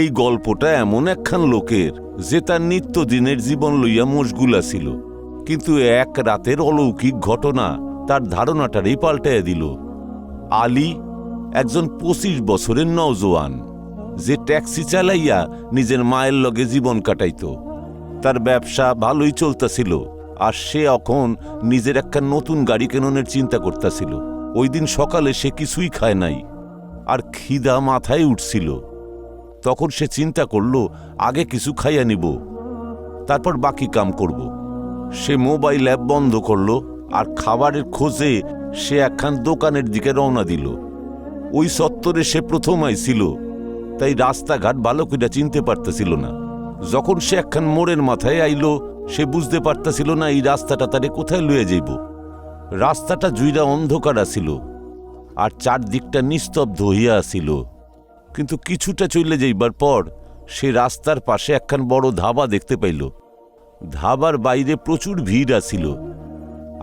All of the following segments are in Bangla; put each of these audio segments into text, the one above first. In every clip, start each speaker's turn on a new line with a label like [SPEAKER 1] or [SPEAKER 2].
[SPEAKER 1] এই গল্পটা এমন একখান লোকের যে তার নিত্যদিনের জীবন লইয়া মশগুলা ছিল। কিন্তু এক রাতের অলৌকিক ঘটনা তার ধারণাটারই পাল্টাইয়া দিল। আলী একজন পঁচিশ বছরের নওজোয়ান, যে ট্যাক্সি চালাইয়া নিজের মায়ের লগে জীবন কাটাইত। তার ব্যবসা ভালোই চলতেছিল, আর সে এখন নিজের একটা নতুন গাড়ি কেননের চিন্তা করতেছিল। ওই দিন সকালে সে কিছুই খায় নাই, আর খিদা মাথায় উঠছিল। তখন সে চিন্তা করল, আগে কিছু খাইয়া নিব। তারপর বাকি কাম করব। সে মোবাইল অ্যাপ বন্ধ করল আর খাবারের খোঁজে সে একখান দোকানের দিকে রওনা দিল। ওই সত্তরে সে প্রথম আইছিল, তাই রাস্তাঘাট ভালো করে চিনতে পারতেছিল না। যখন সে একখান মোড়ের মাথায় আইলো, সে বুঝতে পারতেছিল না এই রাস্তাটা তারে কোথায় লয়ে যাইব। রাস্তাটা জুইরা অন্ধকার আছিল, আর চারদিকটা নিস্তব্ধ হইয়া আছিল। কিন্তু কিছুটা চলে যাইবার পর সে রাস্তার পাশে একখান বড় ধাবা দেখতে পাইল। ধাবার বাইরে প্রচুর ভিড় আছিল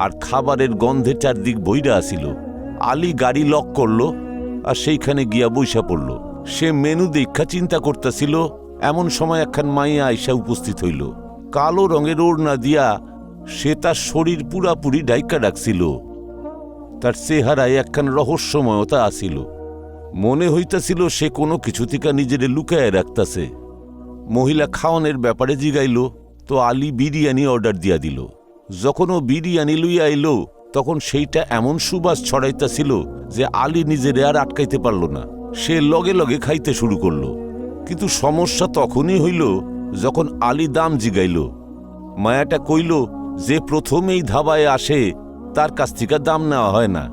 [SPEAKER 1] আর খাবারের গন্ধে চারদিক বইরা আসিল আলী গাড়ি লক করল আর সেইখানে গিয়া বৈশা পড়ল। সে মেনু দীক্ষা চিন্তা করতেছিল, এমন সময় একখান মাইয়া আইসা উপস্থিত হইল। কালো রঙের ওড়না দিয়া সে তার শরীর পুরাপুরি ডাইকা ডাকছিল তার চেহারায় একখান রহস্যময়তা আসিল মনে হইতাছিল সে কোনো কিছু থেকে নিজেরে লুকায় রাখতাছে। মহিলা খাওয়ানোর ব্যাপারে জিগাইল, তো আলী বিরিয়ানি অর্ডার দিয়া দিল। যখন ও বিরিয়ানি লইয়া আইল, তখন সেইটা এমন সুবাস ছড়াইতাছিল যে আলী নিজেরে আর আটকাইতে পারল না। সে লগে লগে খাইতে শুরু করল। কিন্তু সমস্যা তখনই হইল যখন আলী দাম জিগাইল। মায়াটা কইল, যে প্রথম এই ধাবায় আসে, তার কাছ থেকে দাম নেওয়া হয় না।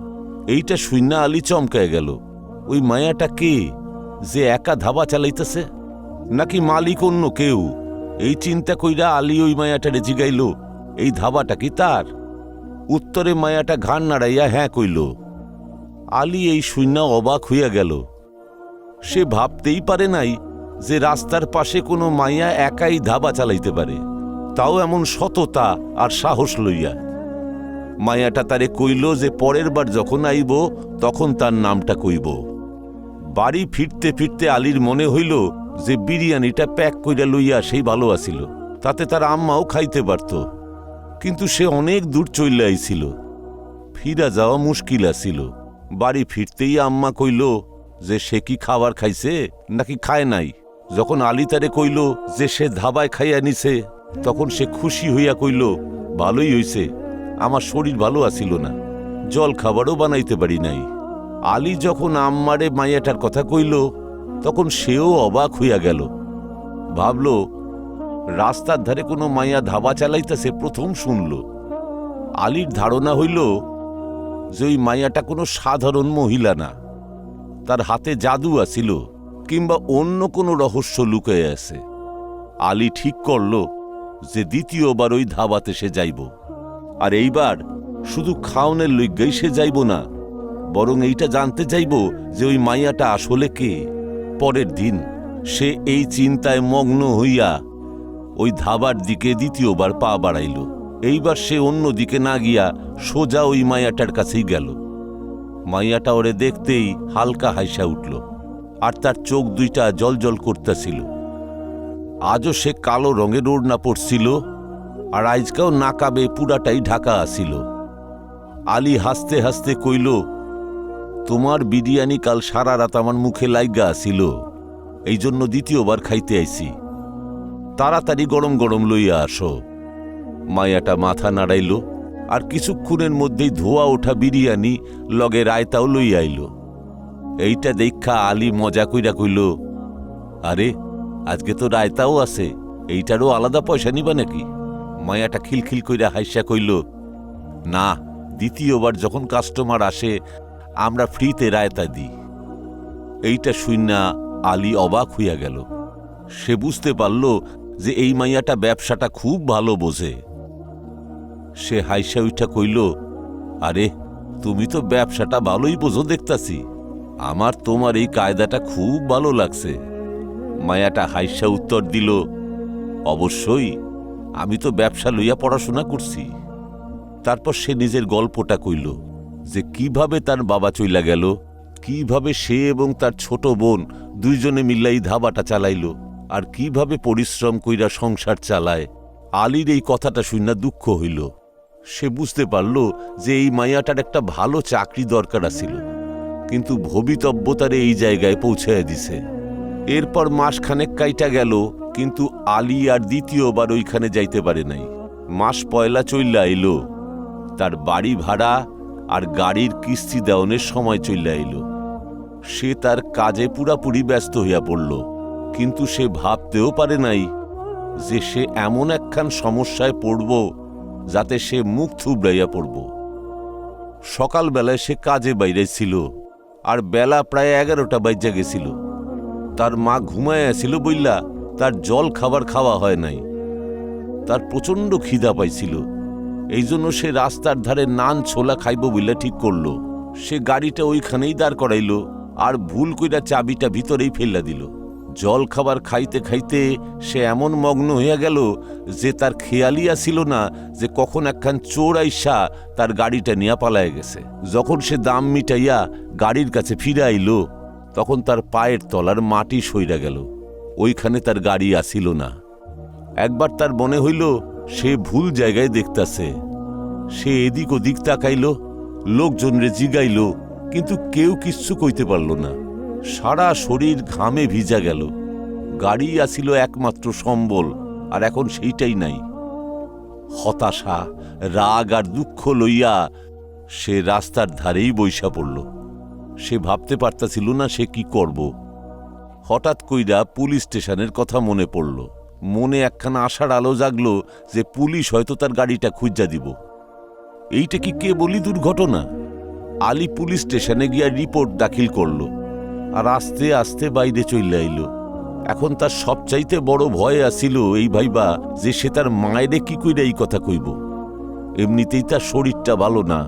[SPEAKER 1] এইটা শূন্য আলী চমকায় গেল। ওই মায়াটা কে যে একা ধাবা চালাইতেছে? নাকি মালিক অন্য কেউ? এই চিন্তা কইরা আলী ওই মায়াটা মায়াটারে জিগাইল, এই ধাবাটা কি তার? উত্তরে মায়াটা ঘাড় নাড়াইয়া হ্যাঁ কইল। আলী এই শূন্য অবাক হইয়া গেল। সে ভাবতেই পারে নাই যে রাস্তার পাশে কোনো মাইয়া একাই ধাবা চালাইতে পারে। তাও এমন সততা আর সাহস লইয়া। মায়াটা তারে কইল যে পরের বার যখন আইব, তখন তার নামটা কইব। বাড়ি ফিরতে ফিরতে আলীর মনে হইল যে বিরিয়ানিটা প্যাক কইরা লইয়া সেই ভালো আছিল, তাতে তার আম্মাও খাইতে পারত। কিন্তু সে অনেক দূর চইলে আইছিল। ফিরা যাওয়া মুশকিল আছিল। বাড়ি ফিরতেই আম্মা কইল যে সে কি খাবার খাইছে নাকি খায় নাই? যখন আলী তারে কইল যে সে ধাবায় খাইয়া নিছে, তখন সে খুশি হইয়া কইল, ভালোই হইছে। আমার শরীর ভালো আছিল না। জল খাবারও বানাইতে পারি নাই। আলী যখন আম্মারে মাইয়াটার কথা কইল, তখন সেও অবাক হইয়া গেল। ভাবল, রাস্তার ধারে কোনো মাইয়া ধাবা চালাইতেছে প্রথম শুনল। আলীর ধারণা হইল যে ওই মাইয়াটা কোনো সাধারণ মহিলা না। তার হাতে জাদু আছিল, কিংবা অন্য কোনো রহস্য লুকায় আছে। আলী ঠিক করল যে দ্বিতীয়বার ওই ধাবাতে সে যাইব। আর এইবার শুধু খাওনের লইগ্যাই সে যাইব না, বরং এইটা জানতে যাইব যে ওই মাইয়াটা আসলে কে। পরের দিন সে এই চিন্তায় মগ্ন হইয়া ওই ধাবার দিকে দ্বিতীয়বার পা বাড়াইল। এইবার সে অন্য দিকে না গিয়া সোজা ওই মাইয়াটার কাছেই গেল। মাইয়াটা ওরে দেখতেই হালকা হাইসা উঠল, আর তার চোখ দুইটা জলজল করতেছিল। আজও সে কালো রঙের ওড়না পড়ছিল আর আজকাও নাকাবে পুরাটাই ঢাকা আসিল। আলী হাসতে হাসতে কইল, তোমার বিরিয়ানি কাল সারা রাত আমার মুখে লাইগা আসিল। এই জন্য দ্বিতীয়বার খাইতে আইছি। তাড়াতাড়ি গরম গরম লইয়া আসো। মায়াটা মাথা নাড়াইল, আর কিছুক্ষণের মধ্যেই ধোয়া ওঠা বিরিয়ানি লগে রায়তাও লইয়া আইল। এইটা দেখা আলী মজা কইরা কইল, আরে, আজকে তো রায়তাও আছে, এইটারও আলাদা পয়সা নিবা নাকি? মায়াটা খিলখিল কইরা হাইসা কইল, না, দ্বিতীয়বার যখন কাস্টমার আসে, আমরা ফ্রিতে রায়তা দিই। এইটা শুইনা আলী অবাক হইয়া গেল। সে বুঝতে পারল যে এই মাইয়াটা ব্যবসাটা খুব ভালো বোঝে। সে হাইসা উঠা কইল, আরে, তুমি তো ব্যবসাটা ভালোই বোঝো দেখতাছি। আমার তোমার এই কায়দাটা খুব ভালো লাগছে। মায়াটা হাইসা উত্তর দিল, অবশ্যই। আমি তো ব্যবসা লইয়া পড়াশোনা করছি। তারপর সে নিজের গল্পটা কইল যে কীভাবে তার বাবা চইলা গেল, কীভাবে সে এবং তার ছোট বোন দুইজনে মিল্লাই ধাবাটা চালাইল আর কীভাবে পরিশ্রম কইরা সংসার চালায়। আলীর এই কথাটা শুনে দুঃখ হইল। সে বুঝতে পারল যে এই মাইয়াটার একটা ভালো চাকরি দরকার আছিল, কিন্তু ভবিতব্যতারে এই জায়গায় পৌঁছায় দিছে। এরপর মাসখানেক কাইটা গেল কিন্তু আলী আর দ্বিতীয়বার ওইখানে যাইতে পারে নাই। মাস পয়লা চইল্লা এলো। তার বাড়ি ভাড়া আর গাড়ির কিস্তি দেওয়ানের সময় চইল্লা এলো। সে তার কাজে পুরাপুরি ব্যস্ত হইয়া পড়ল, কিন্তু সে ভাবতেও পারে নাই যে সে এমন একখান সমস্যায় পড়ব যাতে সে মুখ থুবড়াইয়া পড়ব। সকালবেলায় সে কাজে বাইরে ছিল আর বেলা প্রায় এগারোটা বাইজা গেছিল। তার মা ঘুমায় আসিল বইলা তার জল খাবার খাওয়া হয় নাই। তার প্রচণ্ড খিদা পাইছিল। এই জন্য সে রাস্তার ধারে নান ছোলা খাইব বইলা ঠিক করল। সে গাড়িটা ওইখানেই দাঁড় করাইল আর ভুল কইরা চাবিটা ভিতরেই ফেললা দিল। জল খাবার খাইতে খাইতে সে এমন মগ্ন হইয়া গেল যে তার খেয়ালই আসিল না যে কখন একখান চোর আইসা তার গাড়িটা নিয়ে পালায় গেছে। যখন সে দাম মিটাইয়া গাড়ির কাছে ফিরে আইল, তখন তার পায়ের তলার মাটি সইরা গেল। ওইখানে তার গাড়ি আসিল না। একবার তার মনে হইল, সে ভুল জায়গায় দেখতাছে। সে এদিক ওদিক তাকাইল লোকজনরে জিগাইল, কিন্তু কেউ কিচ্ছু কইতে পারল না। সারা শরীর ঘামে ভিজা গেল। গাড়ি আসিল একমাত্র সম্বল, আর এখন সেইটাই নাই। হতাশা, রাগ আর দুঃখ লইয়া সে রাস্তার ধারেই বৈশা পড়ল। সে ভাবতে পারতাছিল না সে কি করব। হঠাৎ কইরা পুলিশ স্টেশনের কথা মনে পড়ল। মনে একখানা আশার আলো জাগলো যে পুলিশ হয়তো তার গাড়িটা খুঁজা দিব। এইটা কি কে বলি দুর্ঘটনা? আলী পুলিশ স্টেশনে গিয়া রিপোর্ট দাখিল করল আর আস্তে আস্তে বাইরে চলে আইল। এখন তার সবচাইতে বড় ভয় আসিল এই ভাইবা যে সে তার মায়েরে কি কইরা এই কথা কইব। এমনিতেই তার শরীরটা ভালো না।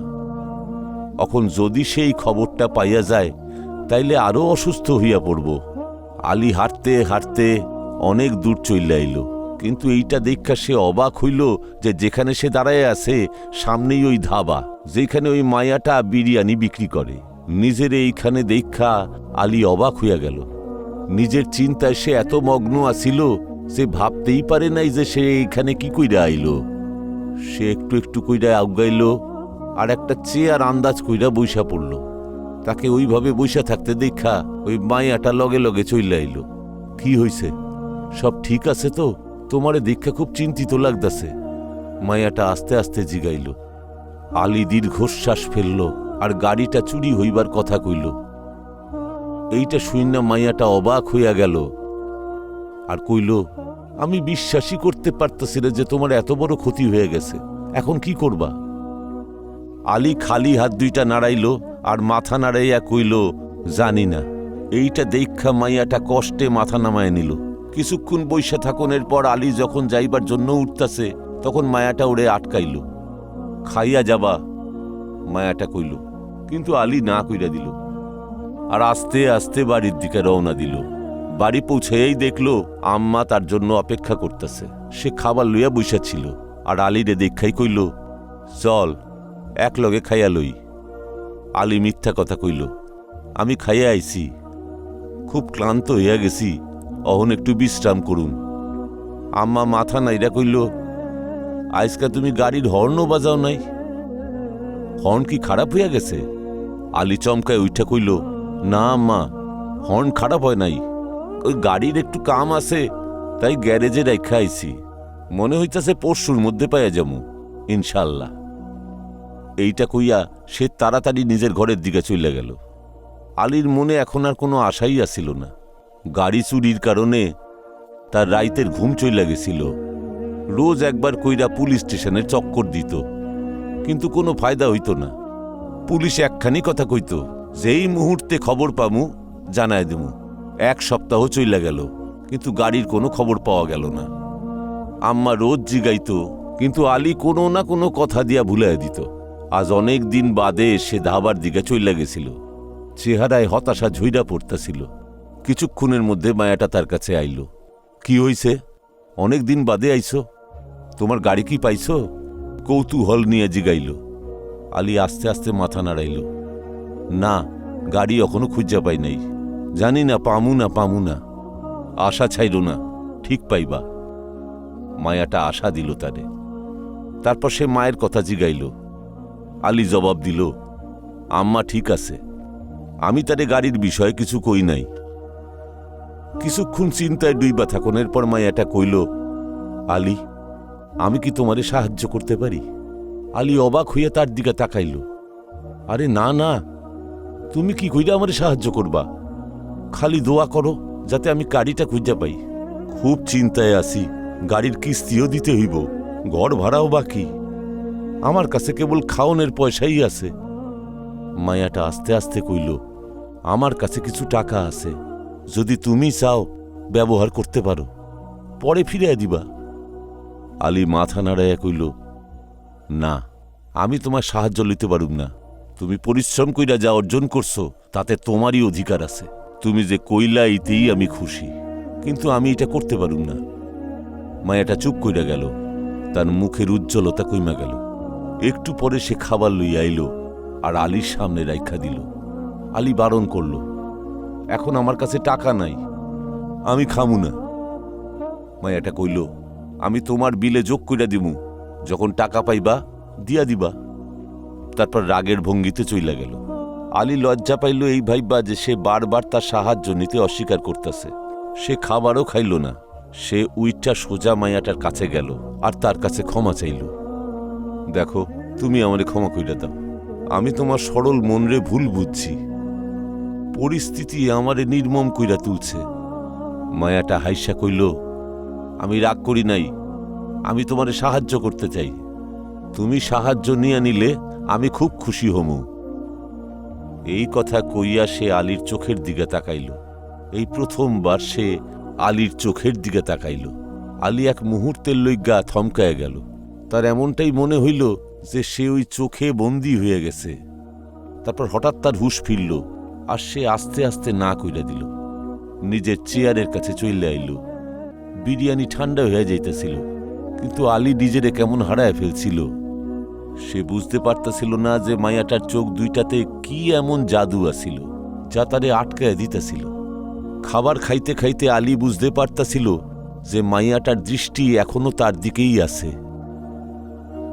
[SPEAKER 1] এখন যদি সেই খবরটা পাইয়া যায়, তাইলে আরও অসুস্থ হইয়া পড়ব। আলী হাঁটতে হাঁটতে অনেক দূর চইলে আইল। কিন্তু এইটা দেখা সে অবাক হইল যে যেখানে সে দাঁড়ায় আছে, সামনেই ওই ধাবা যেখানে ওই মায়াটা বিরিয়ানি বিক্রি করে। নিজের এইখানে দেখা আলী অবাক হইয়া গেল। নিজের চিন্তায় সে এত মগ্ন আছিল সে ভাবতেই পারে নাই যে সে এইখানে কি কইরা আইল। সে একটু একটু কইরা আগাইল আর একটা চেয়ার আন্দাজ কইরা বইসা পড়ল। তাকে ওইভাবে বইসা থাকতে দেখা ওই মায়াটা লগে লগে চইলে আইল কি হইছে? সব ঠিক আছে তো? তোমারে দেখা খুব চিন্তিত লাগতাছে। মায়াটা আস্তে আস্তে জিগাইল। আলী দীর্ঘশ্বাস ফেলল আর গাড়িটা চুরি হইবার কথা কইল। এইটা শুইনা মাইয়াটা অবাক হইয়া গেল। আর কইল, আমি বিশ্বাসই করতে পারতেছি না যে তোমার এত বড় ক্ষতি হয়ে গেছে। এখন কি করবা? আলী খালি হাত দুইটা নাড়াইল আর মাথা নাড়াইয়া কইল, জানি না। এইটা দেখা মাইয়াটা কষ্টে মাথা নামায় নিল। কিছুক্ষণ বৈশা থাকনের পর আলী যখন যাইবার জন্য উঠতাছে, তখন মায়াটা ওরে আটকাইল। খাইয়া যাবা, মায়াটা কইল। কিন্তু আলী না কইরা দিল। আর আস্তে আস্তে বাড়ির দিকে রওনা দিল। বাড়ি পৌঁছেই দেখল, আম্মা তার জন্য অপেক্ষা করতেছে। সে খাবার লইয়া বৈশা ছিল। আর আলীরে দেখাই কইল, চল এক লগে খাইয়া লই। আলী মিথ্যা কথা কইল। আমি খাইয়া আইছি। খুব ক্লান্ত হইয়া গেছি। অহন একটু বিশ্রাম করুন। আম্মা মাথা নাইরা কইল আজকা তুমি গাড়ির হর্নও বাজাও নাই? হর্ন কি খারাপ হইয়া গেছে? আলী চমকায় উঠা কইল, না আম্মা, হর্ন খারাপ হয় নাই। ওই গাড়ির একটু কাম আছে, তাই গ্যারেজে রেখা আইছি। মনে হইতাছে পরশুর মধ্যে পাইয়া যামু, ইনশাল্লাহ। এইটা কইয়া সে তাড়াতাড়ি নিজের ঘরের দিকে চলে গেল। আলীর মনে এখন আর কোনো আশাই আসিল না। গাড়ি চুরির কারণে তার রাইতের ঘুম চইলা গেছিল। রোজ একবার কইরা পুলিশ স্টেশনে চক্কর দিত। কিন্তু কোনো ফায়দা হইত না। পুলিশ একখানি কথা কইত, যেই মুহূর্তে খবর পামু জানায় দেমু। এক সপ্তাহ চইলা গেল, কিন্তু গাড়ির কোনো খবর পাওয়া গেল না। আম্মা রোজ জিগাইত, কিন্তু আলী কোনো না কোনো কথা দিয়া ভুলাই দিত। আজ অনেক দিন বাদে সে ধাবার দিকে চইলা গেছিল। চেহারায় হতাশা ঝইরা পড়তাছিল। কিছুক্ষণের মধ্যে মায়াটা তার কাছে আইল। কি হইছে? অনেক দিন বাদে আইছো। তোমার গাড়ি কি পাইছো? কৌতূহল নিয়ে জিগাইল। আলী আস্তে আস্তে মাথা নাড়াইল। না, গাড়ি এখনও খুঁজা পাই নাই। জানি না পামু না পামু না। আশা ছাইল না, ঠিক পাইবা। মায়াটা আশা দিল তারে। তারপর সে মায়ের কথা জিগাইল। আলী জবাব দিল, আম্মা, ঠিক আছে। আমি তারে গাড়ির বিষয়ে কিছু কই নাই। কিছুক্ষণ চিন্তায় ডুইবা থাকুনের পর মায়াটা কইল, আলী, আমি কি তোমারে সাহায্য করতে পারি? আলী অবাক হইয়া তার দিকে তাকাইল, আরে না না, তুমি কি কইরা আমারে সাহায্য করবা? খালি দোয়া করো, যাতে আমি গাড়িটা খুঁজা পাই। খুব চিন্তায় আছি গাড়ির কিস্তিও দিতে হইব, ঘর ভাড়াও বাকি। আমার কাছে কেবল খাওনের পয়সাই আছে। মায়াটা আস্তে আস্তে কইল, আমার কাছে কিছু টাকা আছে, যদি তুমি চাও, ব্যবহার করতে পারো। পরে ফিরে দিবা। আলী মাথা নাড়াইয়া কইল, না, আমি তোমার সাহায্য লইতে পারুম না। তুমি পরিশ্রম কইরা যা অর্জন করছ, তাতে তোমারই অধিকার আছে। তুমি যে কইলা ইতেই আমি খুশি, কিন্তু আমি এটা করতে পারুম না। মায়াটা চুপ কইরা গেল, তার মুখের উজ্জ্বলতা কইমা গেল। একটু পরে সে খাবার লইয়া আইল আর আলীর সামনে রাইখা দিল। আলী বারণ করল, এখন আমার কাছে টাকা নাই, আমি খামু না। মায়াটা কইল, আমি তোমার বিলে যোগ কইরা দিমু, যখন টাকা পাইবা, দিয়া দিবা। তারপর রাগের ভঙ্গিতে চইলা গেল। আলী লজ্জা পাইল এই ভাইবা যে সে বারবার তার সাহায্য নিতে অস্বীকার করতেছে। সে খাবারও খাইল না, সে উইটটা সোজা মায়াটার কাছে গেল আর তার কাছে ক্ষমা চাইল। দেখো, তুমি আমারে ক্ষমা কইরা দাও। আমি তোমার সরল মনরে ভুল বুঝছি। পরিস্থিতি আমারে নির্মম কইরা তুলছে। মায়াটা হাইসা কইল, আমি রাগ করি নাই, আমি তোমারে সাহায্য করতে চাই। তুমি সাহায্য নিয়ে নিলে আমি খুব খুশি হমু। এই কথা কইয়া সে আলীর চোখের দিকে তাকাইল। এই প্রথমবার সে আলীর চোখের দিকে তাকাইল। আলী এক মুহূর্তের লইগা থমকায় গেল। তার এমনটাই মনে হইল যে সে ওই চোখে বন্দি হয়ে গেছে। তারপর হঠাৎ তার হুশ ফিরল আর সে আস্তে আস্তে না কইরা দিল। নিজের চেয়ারের কাছে চইলে আইল। বিরিয়ানি ঠান্ডা হয়ে যাইতেছিল, কিন্তু আলী নিজেরে কেমন হারায় ফেলছিল। সে বুঝতে পারতেছিল না যে মায়াটার চোখ দুইটাতে কি এমন জাদু আছিল, যা তারে আটকায় দিতেছিল। খাবার খাইতে খাইতে আলী বুঝতে পারতাছিল যে মাইয়াটার দৃষ্টি এখনও তার দিকেই আছে।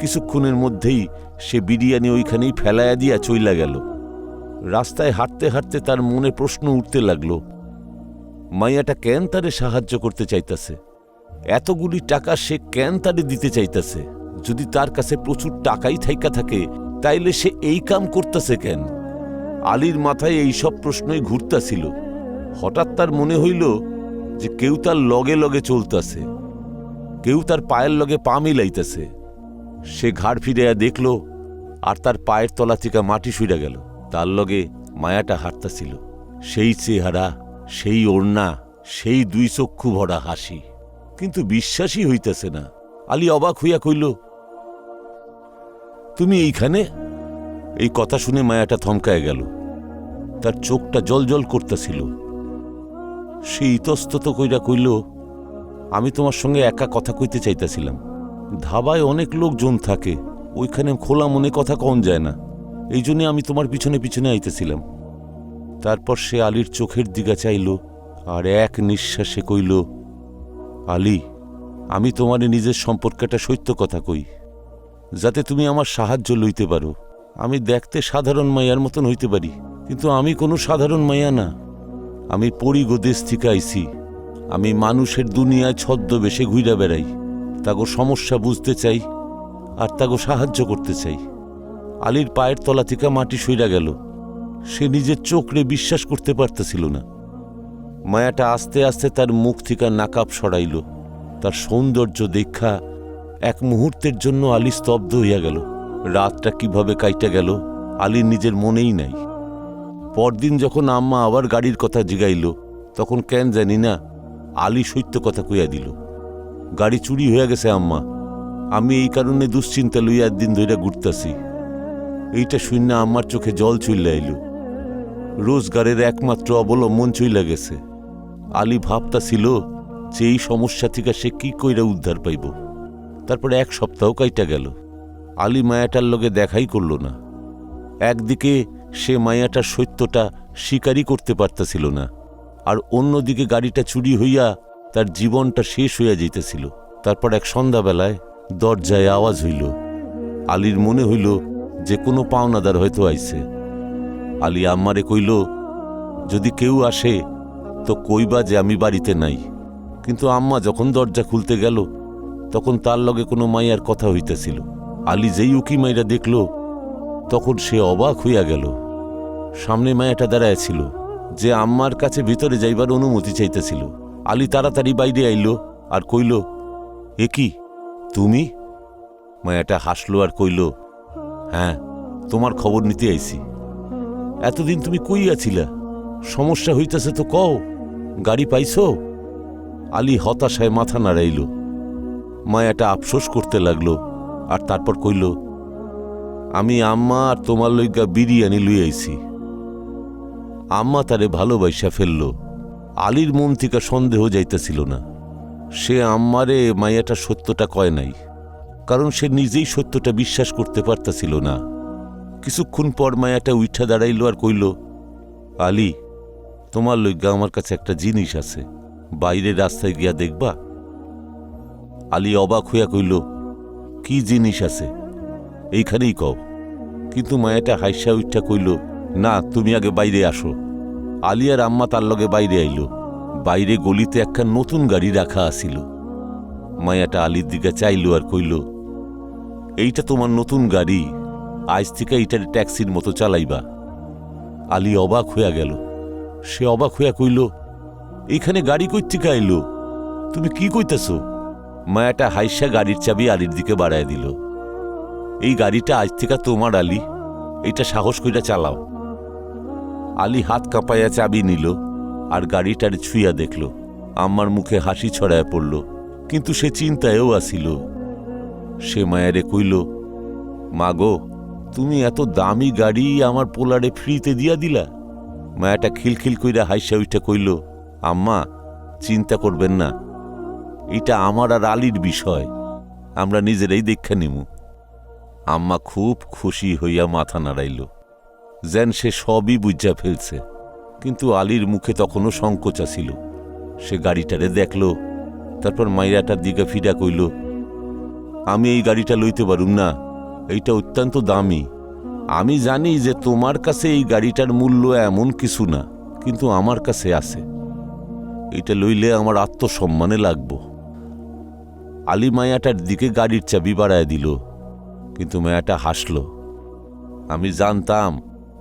[SPEAKER 1] কিছুক্ষণের মধ্যেই সে বিরিয়ানি ওইখানেই ফেলাইয়া দিয়া চইলা গেল। রাস্তায় হাঁটতে হাঁটতে তার মনে প্রশ্ন উঠতে লাগল, মাইয়াটা কেন তারে সাহায্য করতে চাইতাছে? এতগুলি টাকা সে কেন তারে দিতে চাইতাছে? যদি তার কাছে প্রচুর টাকাই থাইকা থাকে, তাইলে সে এই কাম করতেছে কেন? আলীর মাথায় এই সব প্রশ্নই ঘুরতাছিল। হঠাৎ তার মনে হইল যে কেউ তার লগে লগে চলতাছে, কেউ তার পায়ের লগে পা মিলাইতেছে। সে ঘাড় ফিরিয়া দেখল আর তার পায়ের তলা থেকে মাটি শুইরা গেল। তার লগে মায়াটা হাঁটতাছিল। সেই চেহারা, সেই ওড়না, সেই দুই চক্ষু ভরা হাসি। কিন্তু বিশ্বাসই হইতেছে না। আলী অবাক হইয়া কইল, তুমি এইখানে? এই কথা শুনে মায়াটা থমকায় গেল। তার চোখটা জল জল করতেছিল। সে ইতস্তত কইরা কইল, আমি তোমার সঙ্গে একা কথা কইতে চাইতেছিলাম। ধাবায় অনেক লোকজন থাকে। ওইখানে খোলা মনে কথা কন যায় না। এই জন্যে আমি তোমার পিছনে পিছনে আইতেছিলাম। তারপর সে আলীর চোখের দিকে চাইল আর এক নিঃশ্বাসে কইল, আলী, আমি তোমারে নিজের সম্পর্কে একটা সত্য কথা কই। যাতে তুমি আমার সাহায্য লইতে পারো। আমি দেখতে সাধারণ মাইয়ার মতন হইতে পারি, কিন্তু আমি কোনো সাধারণ মাইয়া না। আমি পরিগোদেশ থেকে আইছি। আমি মানুষের দুনিয়ায় ছদ্মবেশে ঘুইরা বেড়াই। তাগো সমস্যা বুঝতে চাই, আর তাগো সাহায্য করতে চাই। আলীর পায়ের তলা থেকে মাটি সইরা গেল। সে নিজের চোখরে বিশ্বাস করতে পারতেছিল না। মায়াটা আস্তে আস্তে তার মুখ থেকে নাকাপ সরাইল। তার সৌন্দর্য দেখা এক মুহূর্তের জন্য আলী স্তব্ধ হইয়া গেল। রাতটা কীভাবে কাইটা গেল, আলীর নিজের মনেই নাই। পরদিন যখন আম্মা আবার গাড়ির কথা জিগাইল, তখন কেন জানি না, আলী সত্য কথা কইয়া দিল। গাড়ি চুরি হয়ে গেছে, আম্মা। আমি এই কারণে দুশ্চিন্তা লইয়া একদিন ধইরা ঘুরতাছি। এইটা শূন্য আম্মার চোখে জল চুইল্লা এলো রোজগারের একমাত্র অবলম্বন চইলা গেছে। আলী ভাবতাছিল যে এই সমস্যা থেকে সে কি কইরা উদ্ধার পাইব। তারপরে এক সপ্তাহ কাইটা গেল। আলী মায়াটার লগে দেখাই করল না। একদিকে সে মায়াটার সত্যটা স্বীকারই করতে পারতেছিল না। আর অন্যদিকে গাড়িটা চুরি হইয়া তার জীবনটা শেষ হইয়া যাইতেছিল। তারপর এক সন্ধ্যাবেলায় দরজায় আওয়াজ হইল। আলীর মনে হইল যে কোনো পাওনাদার হয়তো আইছে। আলী আম্মারে কইল, যদি কেউ আসে, তো কইবা যে আমি বাড়িতে নাই। কিন্তু আম্মা যখন দরজা খুলতে গেল, তখন তার লগে কোনো মাইয়ার কথা হইতেছিল। আলী যেই উকি মাইরা দেখল, তখন সে অবাক হইয়া গেল। সামনে মায়াটা দাঁড়ায় ছিল, যে আম্মার কাছে ভিতরে যাইবার অনুমতি চাইতেছিল। আলী তাড়াতাড়ি বাইরে আইল আর কইল, এ কি? তুমি? মায়াটা হাসলো আর কইল হ্যাঁ তোমার খবর নিতে আইছি। এতদিন তুমি কই আছিলা? সমস্যা হইতেছে তো কও, গাড়ি পাইছো? আলী হতাশায় মাথা নাড়াইল। মায়াটা আফসোস করতে লাগল আর তারপর কইল, আমি আম্মা আর তোমার লইগা বিরিয়ানি লুই আইছি। আম্মা তারে ভালোবাসা ফেলল। আলীর মন থেকে সন্দেহ যাইতেছিল না। সে আম্মারে মায়াটা সত্যটা কয় নাই, কারণ সে নিজেই সত্যটা বিশ্বাস করতে পারতাছিল না। কিছুক্ষণ পর মায়াটা উঠা দাঁড়াইল আর কইল, আলী, তোমার লইগা আমার কাছে একটা জিনিস আছে বাইরে রাস্তায় গিয়া দেখবা? আলী অবাক হইয়া কইল, কি জিনিস আছে? এইখানেই কও। কিন্তু মায়াটা হাইসা উঠা কইল, না, তুমি আগে বাইরে আসো। আলী আর আম্মা তার লগে বাইরে আইল। বাইরে গলিতে একখান নতুন গাড়ি রাখা আসিল মায়াটা আলির দিকে চাইল আর কইল, এইটা তোমার নতুন গাড়ি, আজ থেকে এইটার ট্যাক্সির মতো চালাইবা। আলী অবাক হইয়া গেল। সে অবাক হইয়া কইল, এইখানে গাড়ি কই থেকে আইলো? তুমি কি কইতেছ? মায়াটা হাইসা গাড়ির চাবি আলীর দিকে বাড়ায় দিল, এই গাড়িটা আজ থেকে তোমার আলী, এইটা সাহস কইরা চালাও। আলী হাত কাঁপাইয়া চাবি নিল আর গাড়িটার ছুঁয়া দেখল। আম্মার মুখে হাসি ছড়ায় পড়ল, কিন্তু সে চিন্তায়ও আসিল সে মায়ারে কইল মা গো তুমি এত দামি গাড়ি আমার পোলারে ফ্রিতে দিয়া দিলা? মায়াটা খিলখিল কইরা হাইসা উইটা কইল, আম্মা, চিন্তা করবেন না, এটা আমার আর আলীর বিষয়, আমরা নিজেরাই দেখা নিমু। আম্মা খুব খুশি হইয়া মাথা নাড়াইল। যেন সে সবই বুঝা ফেলছে। কিন্তু আলীর মুখে তখনও সংকোচ ছিল সে গাড়িটারে দেখল, তারপর মাইয়াটার দিকে ফিরা কইল, আমি এই গাড়িটা লইতে পারুম না, এইটা অত্যন্ত দামি। আমি জানি যে তোমার কাছে এই গাড়িটার মূল্য এমন কিছু না, কিন্তু আমার কাছে আছে। এটা লইলে আমার আত্মসম্মানে লাগবো। আলী মায়াটার দিকে গাড়ির চাবি বাড়ায় দিল, কিন্তু মায়াটা হাসল, আমি জানতাম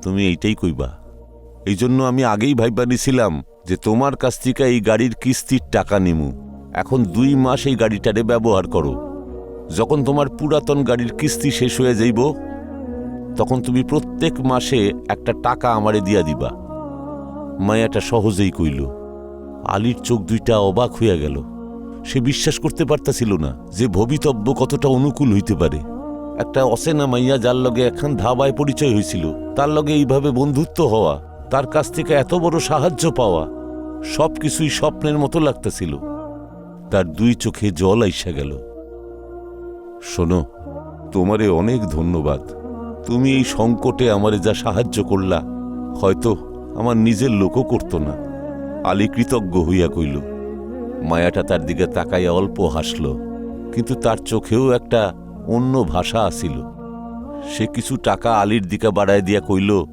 [SPEAKER 1] তুমি এইটাই কইবা। এই জন্য আমি আগেই ভাইবা নিছিলাম যে তোমার কাছ থেকে এই গাড়ির কিস্তির টাকা নিমু। এখন দুই মাস এই গাড়িটারে ব্যবহার করো। যখন তোমার পুরাতন গাড়ির কিস্তি শেষ হয়ে যাইব, তখন তুমি প্রত্যেক মাসে একটা টাকা আমারে দিয়া দিবা। মায়াটা সহজেই কইল। আলীর চোখ দুইটা অবাক হইয়া গেল। সে বিশ্বাস করতে পারতাছিল না যে ভবিতব্য কতটা অনুকূল হইতে পারে। একটা অসেনা মাইয়া যার লগে একখান ধাবায় পরিচয় হয়েছিল। তার লগে এইভাবে বন্ধুত্ব হওয়া, তার কাছ থেকে এত বড় সাহায্য পাওয়া সব কিছুই স্বপ্নের মতো লাগতেছিল। তার দুই চোখে জল আইসা গেল। শোনো, তোমারে অনেক ধন্যবাদ। তুমি এই সংকটে আমারে যা সাহায্য করলা, হয়তো আমার নিজের লোকও করত না। আলী কৃতজ্ঞ হইয়া কইল, মায়াটা তার দিকে তাকাইয়া অল্প হাসল, কিন্তু তার চোখেও একটা অন্য ভাষা আসিল সে কিছু টাকা আলির দিকে বাড়ায় দিয়া কইল,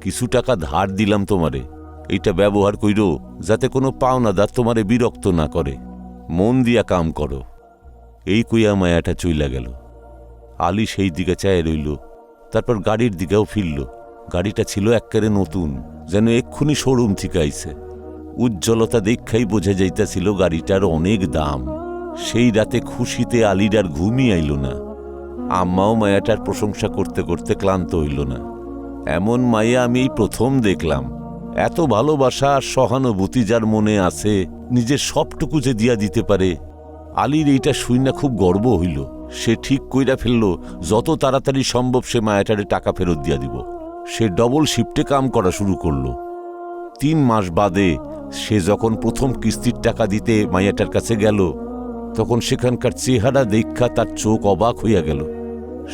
[SPEAKER 1] কিছু টাকা ধার দিলাম তোমারে। এইটা ব্যবহার কইর, যাতে কোনো পাওনাদার তোমারে বিরক্ত না করে। মন দিয়া কাম করো। এই কইয়া মায়াটা চইলা গেল। আলী সেই দিকে চায় রইল, তারপর গাড়ির দিকেও ফিরল। গাড়িটা ছিল এককারে নতুন, যেন এক্ষুনি শোরুম থেকে আইছে। উজ্জ্বলতা দেখাই বোঝা যাইতেছিল গাড়িটার অনেক দাম। সেই রাতে খুশিতে আলির আর ঘুমই আইল না। আম্মাও মায়াটার প্রশংসা করতে করতে ক্লান্ত হইল না। এমন মায়া আমি প্রথম দেখলাম। এত ভালোবাসা আর সহানুভূতি যার মনে আছে, নিজের সবটুকু যে দিয়া দিতে পারে, আলীর এইটা শুইনা খুব গর্ব হইল। সে ঠিক কইরা ফেলল, যত তাড়াতাড়ি সম্ভব সে মায়াটারে টাকা ফেরত দিয়া দিব। সে ডবল শিফটে কাম করা শুরু করল। তিন মাস বাদে সে যখন প্রথম কিস্তির টাকা দিতে মায়াটার কাছে গেল তখন সেখানকার চেহারা দেখা তার চোখ অবাক হইয়া গেল।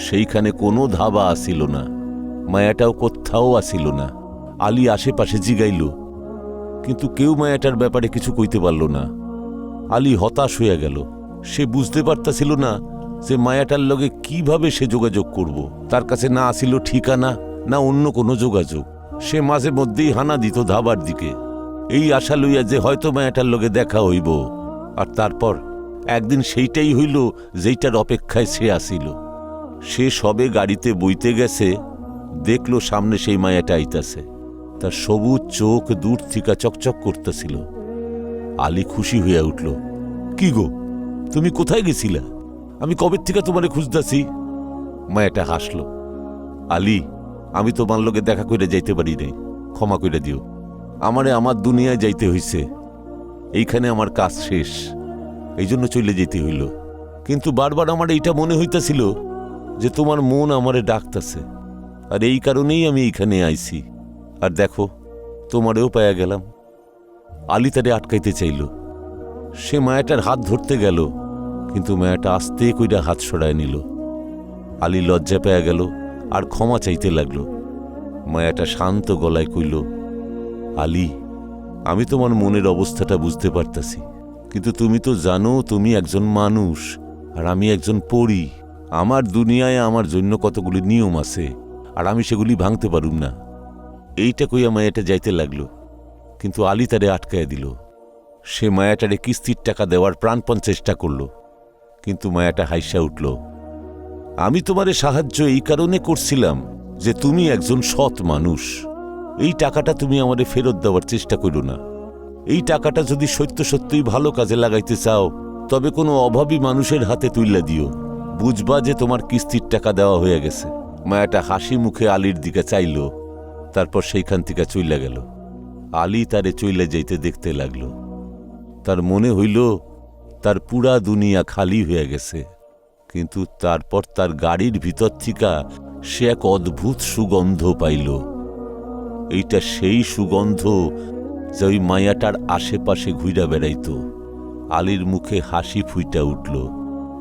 [SPEAKER 1] সেইখানে কোনো ধাবা আসিল না, মায়াটাও কোথাও আসিল না। আলী আশেপাশে জিগাইল, কিন্তু কেউ মায়াটার ব্যাপারে কিছু কইতে পারল না। আলী হতাশ হইয়া গেল, সে বুঝতে পারতাছিল না যে মায়াটার লগে কীভাবে সে যোগাযোগ করব। তার কাছে না আসিল ঠিকানা, না অন্য কোনো যোগাযোগ। সে মাঝে মধ্যেই হানা দিত ধাবার দিকে। এই আশা লইয়া যে হয়তো মায়াটার লগে দেখা হইব, আর তারপর একদিন সেইটাই হইল যেইটার অপেক্ষায় সে আসিল। সে সবে গাড়িতে বইতে গেছে, দেখল সামনে সেই মায়াটা আইতাছে। তার সবুজ চোখ দূর থিকা চকচক করতেছিল। আলী খুশি হইয়া উঠল, কি গো, তুমি কোথায় গেছিলা? আমি কবে থেকে তোমারে খুঁজতাছি? মায়াটা হাসল, আলী, আমি তোমার লোকে দেখা করে যাইতে পারি নাই, ক্ষমা করে দিও। আমারে আমার দুনিয়ায় যাইতে হইছে। এইখানে আমার কাজ শেষ। এই জন্য চলে যেতে হইল। কিন্তু বারবার আমার এইটা মনে হইতাছিল যে তোমার মন আমারে ডাকতাছে। আর এই কারণেই আমি এইখানে আইছি। আর দেখো, তোমারেও পায়া গেলাম। আলী তারে আটকাইতে চাইল। সে মায়াটার হাত ধরতে গেল, কিন্তু মায়াটা আস্তে কইরা হাত সরায় নিল। আলী লজ্জা পেয়ে গেল আর ক্ষমা চাইতে লাগল। মায়াটা শান্ত গলায় কইল, আলী, আমি তোমার মনের অবস্থাটা বুঝতে পারতাছি। কিন্তু তুমি তো জানো, তুমি একজন মানুষ, আর আমি একজন পড়ি আমার দুনিয়ায় আমার জন্য কতগুলি নিয়ম আছে, আর আমি সেগুলি ভাঙতে পারুম না। এইটা কইয়া মায়াটা যাইতে লাগল, কিন্তু আলী তারে আটকায় দিল। সে মায়াটারে কিস্তির টাকা দেওয়ার প্রাণপণ চেষ্টা করল, কিন্তু মায়াটা হাইসা উঠল। আমি তোমারে সাহায্য এই কারণে করছিলাম যে তুমি একজন সৎ মানুষ। এই টাকাটা তুমি আমারে ফেরত দেওয়ার চেষ্টা করো না। এই টাকাটা যদি সত্য সত্যই ভালো কাজে লাগাইতে চাও, তবে কোনো অভাবী মানুষের হাতে তুইলা দিও। বুঝবা যে তোমার কিস্তির টাকা দেওয়া হয়ে গেছে। মায়াটা হাসি মুখে আলীর দিকে চাইল, তারপর সেইখান থেকে চইলা গেল। আলী তারে চইলে যাইতে দেখতে লাগল। তার মনে হইল, তার পুরা দুনিয়া খালি হয়ে গেছে। কিন্তু তারপর তার গাড়ির ভিতর থিকা সে এক অদ্ভুত সুগন্ধ পাইল। এইটা সেই সুগন্ধ যে ওই মায়াটার আশেপাশে ঘুইরা বেড়াইত, আলীর মুখে হাসি ফুইটা উঠল।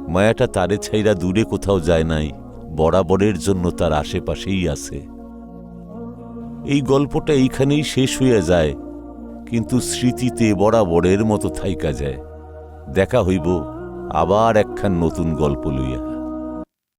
[SPEAKER 1] মায়াটা তারে ছাইরা দূরে কোথাও যায় নাই, বরাবরের জন্য তার আশেপাশেই আছে। এই গল্পটা এইখানেই শেষ হইয়া যায়, কিন্তু স্মৃতিতে বরাবরের মতো থাইকা যায়। দেখা হইব, আবার একখান নতুন গল্প লইয়া।